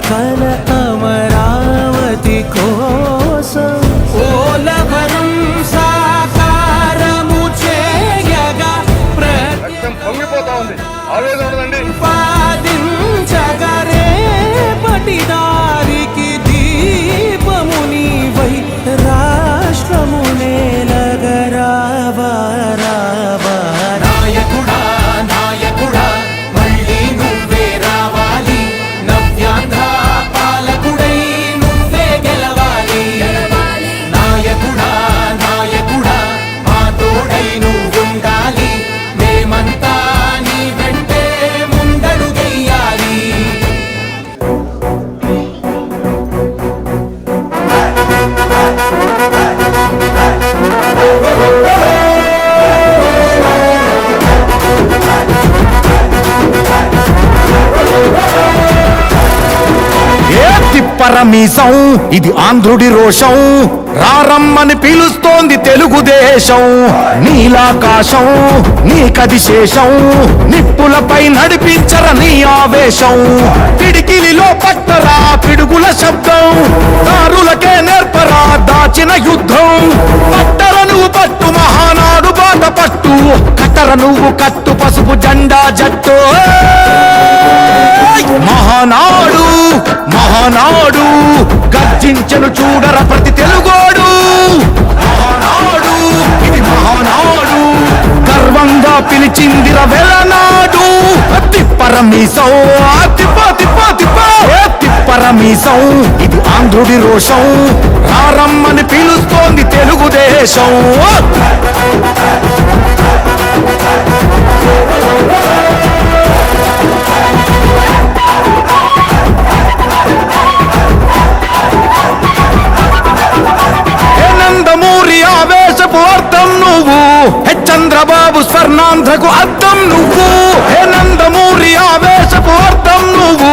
కల కల అమరావతి కో కనీసం ఇది ఆంధ్రుడి రోషం. రారమ్మని పిలుస్తోంది తెలుగుదేశం. నీలాకాశం నీకది శేషం నిప్పులపై నడిపించర నీ ఆవేశం. పిడికిలిలో పట్టరా పిడుగుల శబ్దం. దారులకే నేర్పరా దాచిన యుద్ధం. పట్టర నువ్వు పట్టు మహానాడు బాట పట్టు. కట్టర నువ్వు కట్టు పసుపు జెండా జట్టు. మహానాడు మహానాడు గర్జించను చూడర ప్రతి తెలుగోడు. మహానాడు ఇది మహానాడు గర్వంగా పిలిచిందిర వెలనాడు తిప్పరమీసం తిప్ప తిప్ప తిప్ప. ఏ ఇది ఆంధ్రుడి రోషం. రారమ్మని పిలుస్తోంది తెలుగుదేశం. నందమూరి ఆవేశపు అర్థం నువ్వు? హే చంద్రబాబు స్వర్ణాంధ్రకు అర్థం నువ్వు? హే నందమూరి ఆవేశపు అర్థం నువ్వు?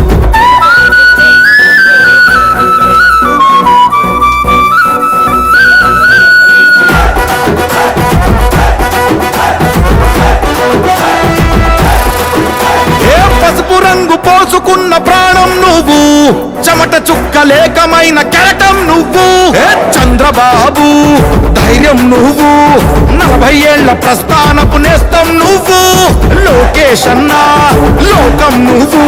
రంగు ప్రాణం నువ్వు చెమట చుక్క లేకమైన కెరటం నువ్వు. చంద్రబాబు ధైర్యం నువ్వు నలభై ఏళ్ళ ప్రస్థానపు నేస్తం నువ్వు. లోకేష్ అన్నా లోకం నువ్వు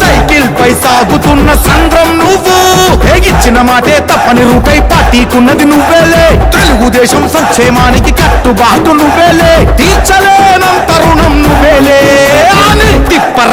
సైకిల్ పై సాగుతున్న సంద్రం నువ్వు. ఇచ్చిన మాటే తప్పని రూపై పార్టీకున్నది నువ్వేలే. తెలుగుదేశం సంక్షేమానికి కట్టుబాటు నువ్వేలే. తీర్చలేనంత రుణం నువ్వేలే.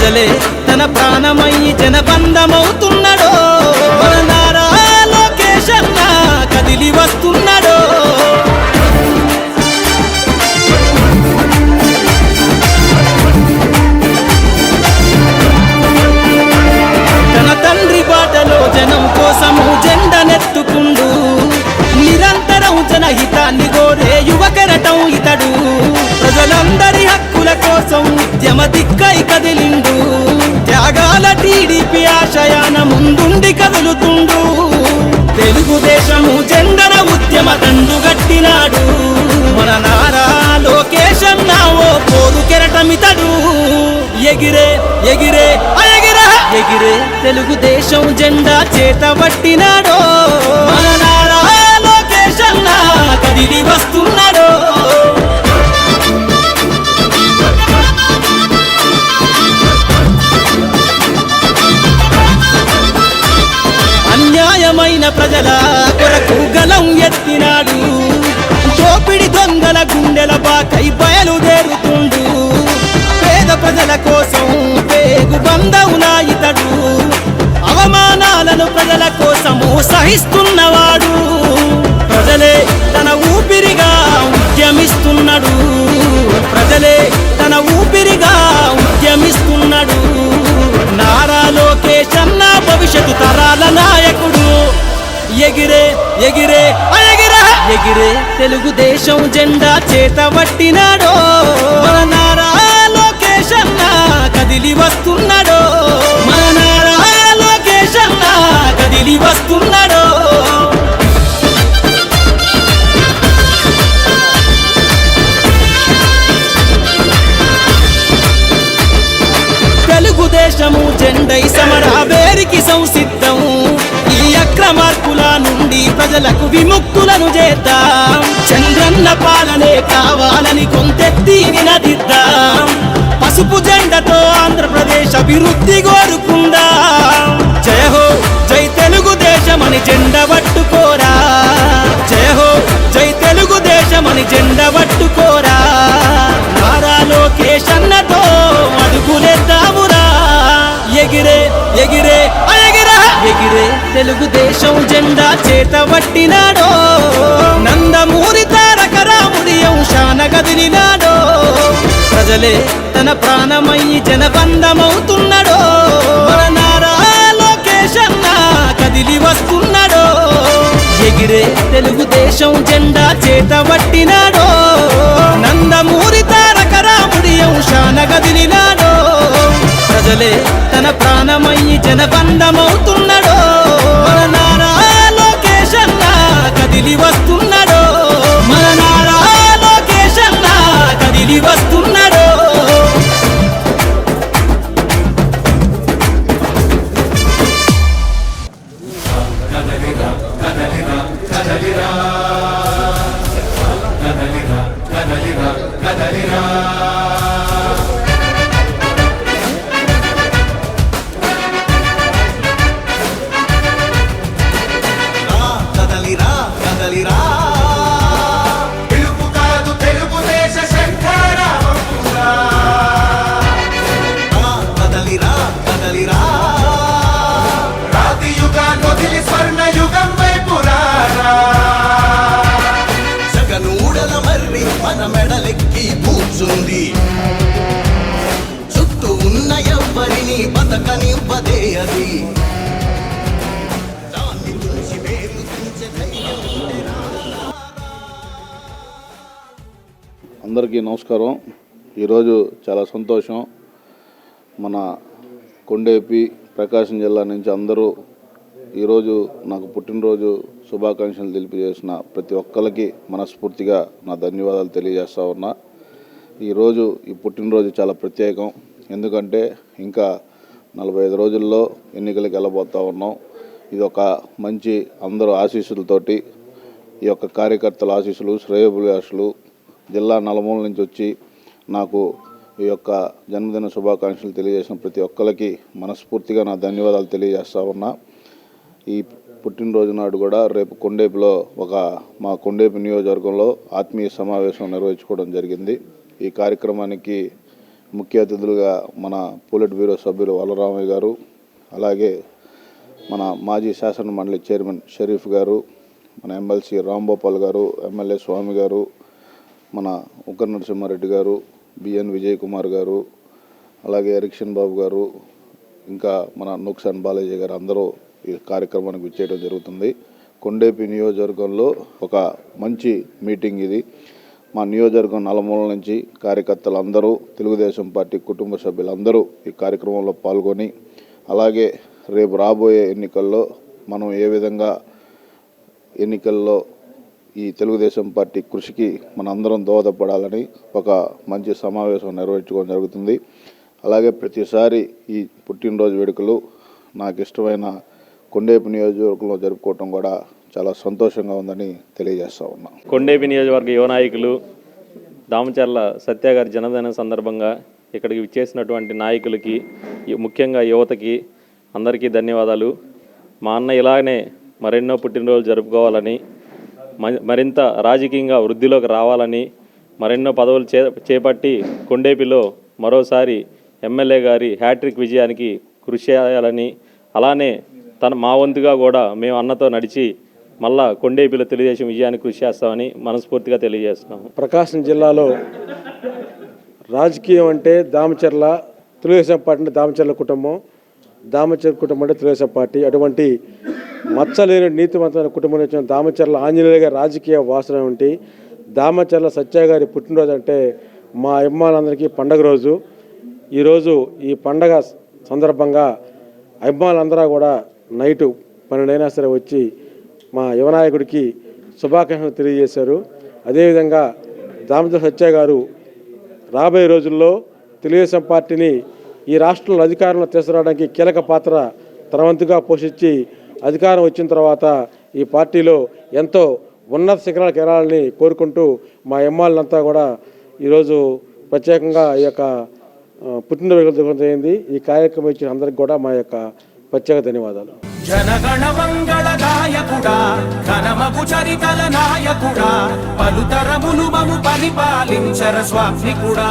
ప్రజలే తన ప్రాణమయ్యి జనబంధమవుతున్నాడో. మన నారా లోకేష్ కదిలి వస్తున్నాడో. తన తండ్రి బాటలో జనం కోసము జెండనెత్తుకుండు. నిరంతరం జనహితాన్ని కోరే యువకరటం ఇతడు. ప్రజలందరి హక్కుల కోసం ఉద్యమ దిక్కై కదిలిండు. ముందుండి కదులుతుండు తెలుగుదేశము జెండర ఉద్యమ దండు గట్టినాడు మన నారా లోకేశం అన్న ఓ పోరు కెరటమితడు. ఎగిరే ఎగిరే ఎగిరే ఎగిరే తెలుగుదేశం జెండా చేత పట్టినాడో. మన నారా లోకేశం కదిలి వస్తున్నాడో. ప్రజల కొరకు గలం ఎత్తినాడు. దోపిడి దొంగల గుండెల బాకై బయలుదేరుతుండు. పేద ప్రజల కోసం పేగు బంధవునా ఇతడు అవమానాలను ప్రజల కోసము సహిస్తున్నవాడు. ఎగిరే ఎగిరే ఎగిరే. ఎగిరే తెలుగుదేశం జెండా చేత పట్టినాడో. మన నారా లోకేష్ అన్న కదిలి వస్తున్నాడో. మన నారా లోకేష్ అన్న కదిలి వస్తున్నాడో. తెలుగుదేశము జెండై సమర వేరికి సంసిద్ధం. ఈ అక్రమార్కుల నుండి ప్రజలకు విముక్తులను చేద్దాం. చంద్రన్న పాలనే కావాలని కొంతెత్తి నినదిద్దాం పసుపు జెండతో ఆంధ్రప్రదేశ్ అభివృద్ధి కోరుకుందాం. జయ హో జై తెలుగుదేశమని జెండ పట్టుకోరా. జయ హో జై తెలుగుదేశమని జెండ పట్టుకోరా. నారా లోకేష్ అన్నతో ఎగిరే ఎగిరే ఎగిరే తెలుగుదేశం జ చేత పట్టినాడో? నందమూరి తారక రాముడి అంశాన కదిలినాడో ప్రజలే తన ప్రాణమయ్యి జనబంధమవుతున్నాడో? మన నారా లోకేష్ కదిలి వస్తున్నాడో? ఎగిరే తెలుగుదేశం జెండా చేత పట్టినాడో? నందమూరి తారక రాముడి అంశాన కదిలినాడో ప్రజలే తన ప్రాణమయ్యి జనబంధమవుతున్నాడు? అందరికీ నమస్కారం. ఈరోజు చాలా సంతోషం. మన కొండేపి ప్రకాశం జిల్లా నుంచి అందరూ ఈరోజు నాకు పుట్టినరోజు శుభాకాంక్షలు తెలియజేసిన ప్రతి ఒక్కరికి మనస్ఫూర్తిగా నా ధన్యవాదాలు తెలియజేస్తా ఉన్నా. ఈరోజు ఈ పుట్టినరోజు చాలా ప్రత్యేకం. ఎందుకంటే ఇంకా నలభై ఐదు రోజుల్లో ఎన్నికలకు వెళ్ళబోతా ఉన్నాం. ఇది ఒక మంచి అందరూ ఆశీస్సులతోటి ఈ యొక్క కార్యకర్తల ఆశీస్సులు శ్రేయోభిలాషులు జిల్లా నలుమూల నుంచి వచ్చి నాకు ఈ యొక్క జన్మదిన శుభాకాంక్షలు తెలియజేసిన ప్రతి ఒక్కరికి మనస్ఫూర్తిగా నా ధన్యవాదాలు తెలియజేస్తా ఉన్నా. ఈ పుట్టినరోజు నాడు కూడా రేపు కొండేపులో ఒక మా కొండేపు నియోజకవర్గంలో ఆత్మీయ సమావేశం నిర్వహించుకోవడం జరిగింది. ఈ కార్యక్రమానికి ముఖ్య అతిథులుగా మన పోలిట్ బ్యూరో సభ్యులు వలరామయ్య గారు అలాగే మన మాజీ శాసన మండలి చైర్మన్ షరీఫ్ గారు మన ఎమ్మెల్సీ రాంగోపాల్ గారు ఎమ్మెల్యే స్వామి గారు మన ఉగ్గర నరసింహారెడ్డి గారు బిఎన్ విజయ్ కుమార్ గారు అలాగే ఎరిక్షన్ బాబు గారు ఇంకా మన నుక్సాన్ బాలాజీ గారు అందరూ ఈ కార్యక్రమానికి విచ్చేయడం జరుగుతుంది. కొండేపి నియోజకవర్గంలో ఒక మంచి మీటింగ్ ఇది. మా నియోజకవర్గం నలుమూల నుంచి కార్యకర్తలు అందరూ తెలుగుదేశం పార్టీ కుటుంబ సభ్యులందరూ ఈ కార్యక్రమంలో పాల్గొని అలాగే రేపు రాబోయే ఎన్నికల్లో మనం ఏ విధంగా ఎన్నికల్లో ఈ తెలుగుదేశం పార్టీ కృషికి మనందరం దోహదపడాలని ఒక మంచి సమావేశం నిర్వహించుకోవడం జరుగుతుంది. అలాగే ప్రతిసారి ఈ పుట్టినరోజు వేడుకలు నాకు ఇష్టమైన కొండేపు నియోజకవర్గంలో జరుపుకోవటం కూడా చాలా సంతోషంగా ఉందని తెలియజేస్తా ఉన్నా. కొండేపి నియోజకవర్గ యువ నాయకులు దామచర్ల సత్య గారి సందర్భంగా ఇక్కడికి విచ్చేసినటువంటి నాయకులకి ఈ- ముఖ్యంగా యువతకి అందరికీ ధన్యవాదాలు. మా అన్న ఇలానే మరెన్నో పుట్టినరోజులు జరుపుకోవాలని మరింత రాజకీయంగా వృద్ధిలోకి రావాలని మరెన్నో పదవులు చే చేపట్టి కొండేపిలో మరోసారి ఎమ్మెల్యే గారి హ్యాట్రిక్ విజయానికి కృషి చేయాలని అలానే తన మా వంతుగా కూడా మేము అన్నతో నడిచి మళ్ళా కొండేపిలో తెలుగుదేశం విజయానికి కృషి చేస్తామని మనస్ఫూర్తిగా తెలియజేస్తున్నాము. ప్రకాశం జిల్లాలో రాజకీయం అంటే దామచర్ల తెలుగుదేశం పార్టీ దామచర్ల కుటుంబం. దామచర్ కుటుంబం అంటే తెలుగుదేశం పార్టీ అటువంటి మచ్చలేని నీతివంతమైన కుటుంబం వచ్చిన దామచర్ల ఆంజనేయుల రాజకీయ వాసన ఉంటే దామచర్ల సత్య గారి పుట్టినరోజు అంటే మా అభిమానులందరికీ పండగ రోజు. ఈరోజు ఈ పండగ సందర్భంగా అభిమానులందరూ కూడా నైటు పన్నెండైనా సరే వచ్చి మా యువనాయకుడికి శుభాకాంక్షలు తెలియజేశారు. అదేవిధంగా దామోదర సత్య గారు రాబోయే రోజుల్లో తెలుగుదేశం పార్టీని ఈ రాష్ట్రంలో అధికారంలో తీసుకురావడానికి కీలక పాత్ర తనవంతుగా పోషించి అధికారం వచ్చిన తర్వాత ఈ పార్టీలో ఎంతో ఉన్నత శిఖరాలకు ఎరాలని కోరుకుంటూ మా ఎమ్మాళ్ళంతా కూడా ఈరోజు ప్రత్యేకంగా ఈ యొక్క పుట్టినరోజు జరిగింది. ఈ కార్యక్రమం ఇచ్చిన అందరికి కూడా మా యొక్క ప్రత్యేక ధన్యవాదాలు. జనగణ మంగళ గాయకుడా ఘనమగు చరితల నాయకుడా పలుతరములు మము పరిపాలించర స్వామికుడా.